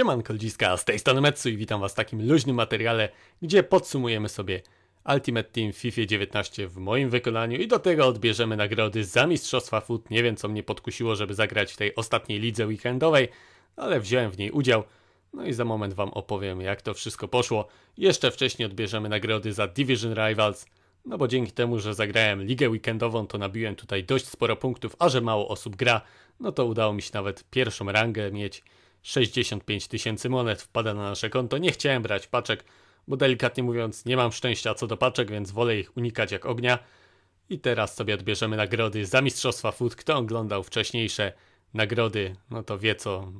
Siemanko Ludziska, z tej strony Metsu i witam was w takim luźnym materiale, gdzie podsumujemy sobie Ultimate Team FIFA 19 w moim wykonaniu i do tego odbierzemy nagrody za Mistrzostwa Foot. Nie wiem co mnie podkusiło, żeby zagrać w tej ostatniej lidze weekendowej, ale wziąłem w niej udział. No i za moment wam opowiem jak to wszystko poszło. Jeszcze wcześniej odbierzemy nagrody za Division Rivals, no bo dzięki temu, że zagrałem ligę weekendową, to nabiłem tutaj dość sporo punktów, a że mało osób gra, no to udało mi się nawet pierwszą rangę mieć 65 tysięcy monet wpada na nasze konto. Nie chciałem brać paczek, bo delikatnie mówiąc nie mam szczęścia co do paczek, więc wolę ich unikać jak ognia. I teraz sobie odbierzemy nagrody za Mistrzostwa Food. Kto oglądał wcześniejsze nagrody, no to wie co,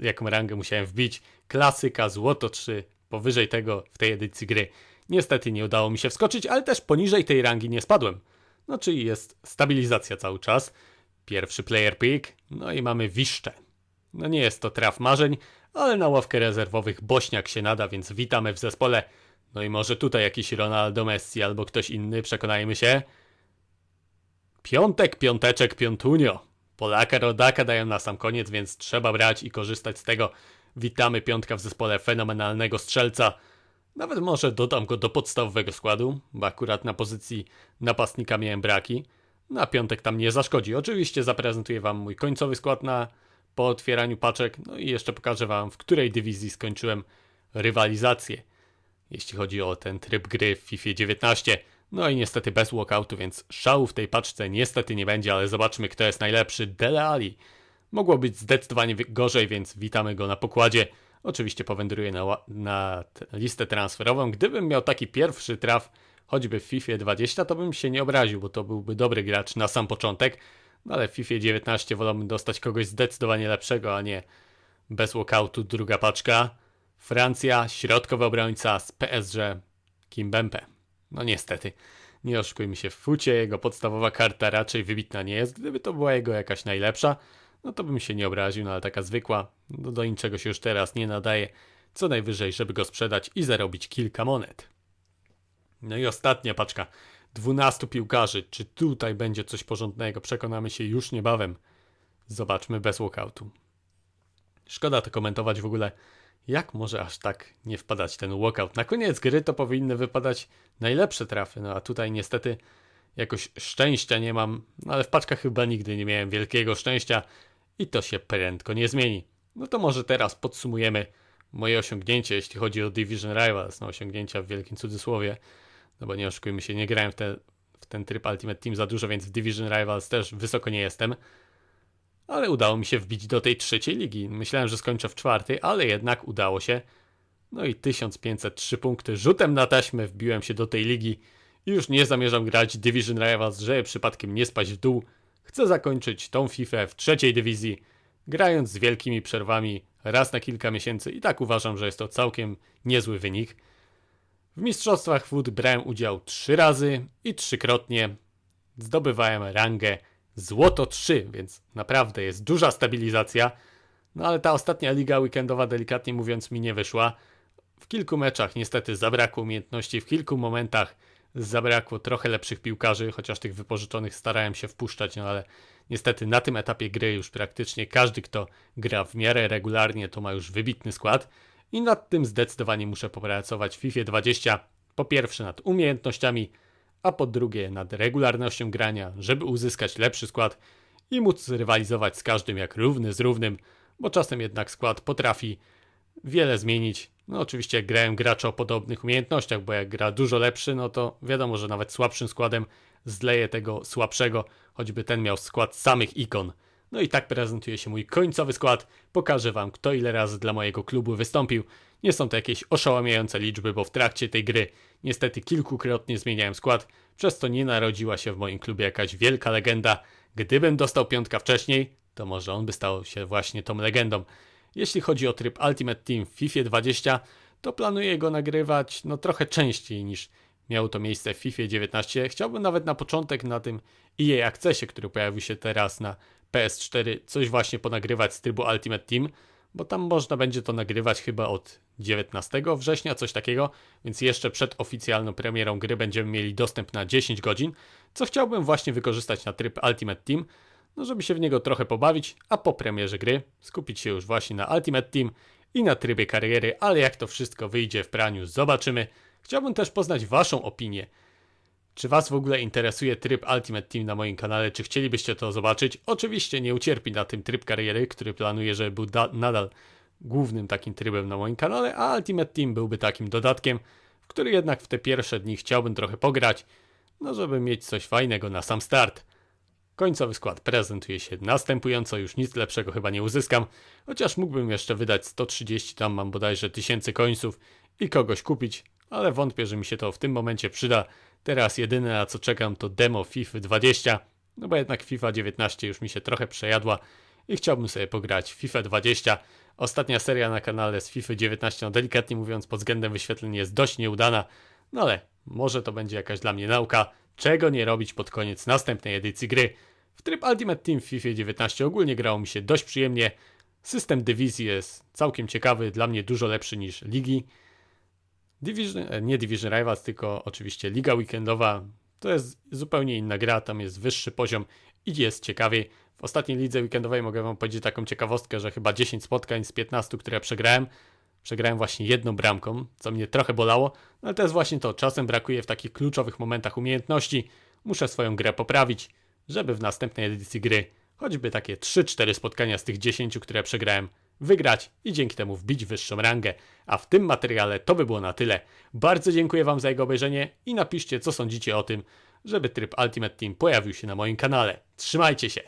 jaką rangę musiałem wbić. Klasyka, złoto 3, powyżej tego w tej edycji gry. Niestety nie udało mi się wskoczyć, ale też poniżej tej rangi nie spadłem. No czyli jest stabilizacja cały czas. Pierwszy player pick, no i mamy wiszcze. No nie jest to traf marzeń, ale na ławkę rezerwowych Bośniak się nada, więc witamy w zespole. No i może tutaj jakiś Ronaldo Messi albo ktoś inny, przekonajmy się. Piątek, piąteczek, piątunio. Polaka, rodaka dają na sam koniec, więc trzeba brać i korzystać z tego. Witamy piątka w zespole fenomenalnego strzelca. Nawet może dodam go do podstawowego składu, bo akurat na pozycji napastnika miałem braki. Na piątek tam nie zaszkodzi. Oczywiście zaprezentuję wam mój końcowy skład na po otwieraniu paczek. No i jeszcze pokażę Wam, w której dywizji skończyłem rywalizację, jeśli chodzi o ten tryb gry w FIFA 19. No i niestety bez walkoutu, więc szału w tej paczce niestety nie będzie, ale zobaczmy kto jest najlepszy. Dele Ali. Mogło być zdecydowanie gorzej, więc witamy go na pokładzie. Oczywiście powędruję na, na listę transferową. Gdybym miał taki pierwszy traf, choćby w FIFA 20, to bym się nie obraził, bo to byłby dobry gracz na sam początek. No ale w FIFA 19 wolałbym dostać kogoś zdecydowanie lepszego, a nie bez walkoutu druga paczka. Francja, środkowy obrońca z PSG Kimbempe. No niestety, nie oszukujmy się, w fucie jego podstawowa karta raczej wybitna nie jest. Gdyby to była jego jakaś najlepsza, no to bym się nie obraził, no ale taka zwykła, no do niczego się już teraz nie nadaje. Co najwyżej, żeby go sprzedać i zarobić kilka monet. No i ostatnia paczka. 12 piłkarzy. Czy tutaj będzie coś porządnego? Przekonamy się już niebawem. Zobaczmy bez walkoutu. Szkoda to komentować w ogóle. Jak może aż tak nie wpadać ten walkout? Na koniec gry to powinny wypadać najlepsze trafy, no a tutaj niestety jakoś szczęścia nie mam, no ale w paczkach chyba nigdy nie miałem wielkiego szczęścia i to się prędko nie zmieni. No to może teraz podsumujemy moje osiągnięcie, jeśli chodzi o Division Rivals, no osiągnięcia w wielkim cudzysłowie. No bo nie oszukujmy się, nie grałem w, te, w ten tryb Ultimate Team za dużo, więc w Division Rivals też wysoko nie jestem. Ale udało mi się wbić do tej trzeciej ligi. Myślałem, że skończę w czwartej, ale jednak udało się. No i 1503 punkty. Rzutem na taśmę wbiłem się do tej ligi. I już nie zamierzam grać Division Rivals, żeby przypadkiem nie spaść w dół. Chcę zakończyć tą FIFA w trzeciej dywizji, grając z wielkimi przerwami raz na kilka miesięcy i tak uważam, że jest to całkiem niezły wynik. W Mistrzostwach Wód brałem udział trzy razy i trzykrotnie zdobywałem rangę Złoto 3, więc naprawdę jest duża stabilizacja. No ale ta ostatnia liga weekendowa, delikatnie mówiąc, mi nie wyszła. W kilku meczach niestety zabrakło umiejętności, w kilku momentach zabrakło trochę lepszych piłkarzy, chociaż tych wypożyczonych starałem się wpuszczać, no ale niestety na tym etapie gry już praktycznie każdy, kto gra w miarę regularnie, to ma już wybitny skład. I nad tym zdecydowanie muszę popracować w FIFA 20. Po pierwsze nad umiejętnościami, a po drugie nad regularnością grania, żeby uzyskać lepszy skład i móc rywalizować z każdym jak równy z równym, bo czasem jednak skład potrafi wiele zmienić. No oczywiście jak grałem gracza o podobnych umiejętnościach, bo jak gra dużo lepszy, no to wiadomo, że nawet słabszym składem zleje tego słabszego, choćby ten miał skład samych ikon. No i tak prezentuje się mój końcowy skład. Pokażę wam kto ile razy dla mojego klubu wystąpił. Nie są to jakieś oszałamiające liczby, bo w trakcie tej gry niestety kilkukrotnie zmieniałem skład, przez co nie narodziła się w moim klubie jakaś wielka legenda. Gdybym dostał piątka wcześniej, to może on by stał się właśnie tą legendą. Jeśli chodzi o tryb Ultimate Team w FIFA 20, to planuję go nagrywać no trochę częściej niż miało to miejsce w FIFA 19. Chciałbym nawet na początek na tym EA Accessie, który pojawił się teraz na PS4 coś właśnie ponagrywać z trybu Ultimate Team, bo tam można będzie to nagrywać chyba od 19 września, coś takiego, więc jeszcze przed oficjalną premierą gry będziemy mieli dostęp na 10 godzin, co chciałbym właśnie wykorzystać na tryb Ultimate Team, no żeby się w niego trochę pobawić, a po premierze gry skupić się już właśnie na Ultimate Team i na trybie kariery, ale jak to wszystko wyjdzie w praniu, zobaczymy. Chciałbym też poznać Waszą opinię. Czy Was w ogóle interesuje tryb Ultimate Team na moim kanale? Czy chcielibyście to zobaczyć? Oczywiście nie ucierpi na tym tryb kariery, który planuję, żeby był da- nadal głównym takim trybem na moim kanale, a Ultimate Team byłby takim dodatkiem, w który jednak w te pierwsze dni chciałbym trochę pograć, no żeby mieć coś fajnego na sam start. Końcowy skład prezentuje się następująco, już nic lepszego chyba nie uzyskam, chociaż mógłbym jeszcze wydać 130, tam mam bodajże tysięcy końców i kogoś kupić, ale wątpię, że mi się to w tym momencie przyda. Teraz jedyne na co czekam to demo FIFA 20, no bo jednak FIFA 19 już mi się trochę przejadła i chciałbym sobie pograć FIFA 20. Ostatnia seria na kanale z FIFA 19, no delikatnie mówiąc pod względem wyświetleń jest dość nieudana, no ale może to będzie jakaś dla mnie nauka, czego nie robić pod koniec następnej edycji gry. W tryb Ultimate Team w FIFA 19 ogólnie grało mi się dość przyjemnie. System dywizji jest całkiem ciekawy, dla mnie dużo lepszy niż ligi. Division, e, nie Division Rivals, tylko oczywiście Liga Weekendowa. To jest zupełnie inna gra, tam jest wyższy poziom i jest ciekawiej. W ostatniej lidze weekendowej mogę wam powiedzieć taką ciekawostkę, że chyba 10 spotkań z 15, które przegrałem, przegrałem właśnie jedną bramką, co mnie trochę bolało, no ale to jest właśnie to, czasem brakuje w takich kluczowych momentach umiejętności, muszę swoją grę poprawić, żeby w następnej edycji gry choćby takie 3-4 spotkania z tych 10, które przegrałem, wygrać i dzięki temu wbić wyższą rangę. A w tym materiale to by było na tyle. Bardzo dziękuję Wam za jego obejrzenie i napiszcie, co sądzicie o tym, żeby tryb Ultimate Team pojawił się na moim kanale. Trzymajcie się!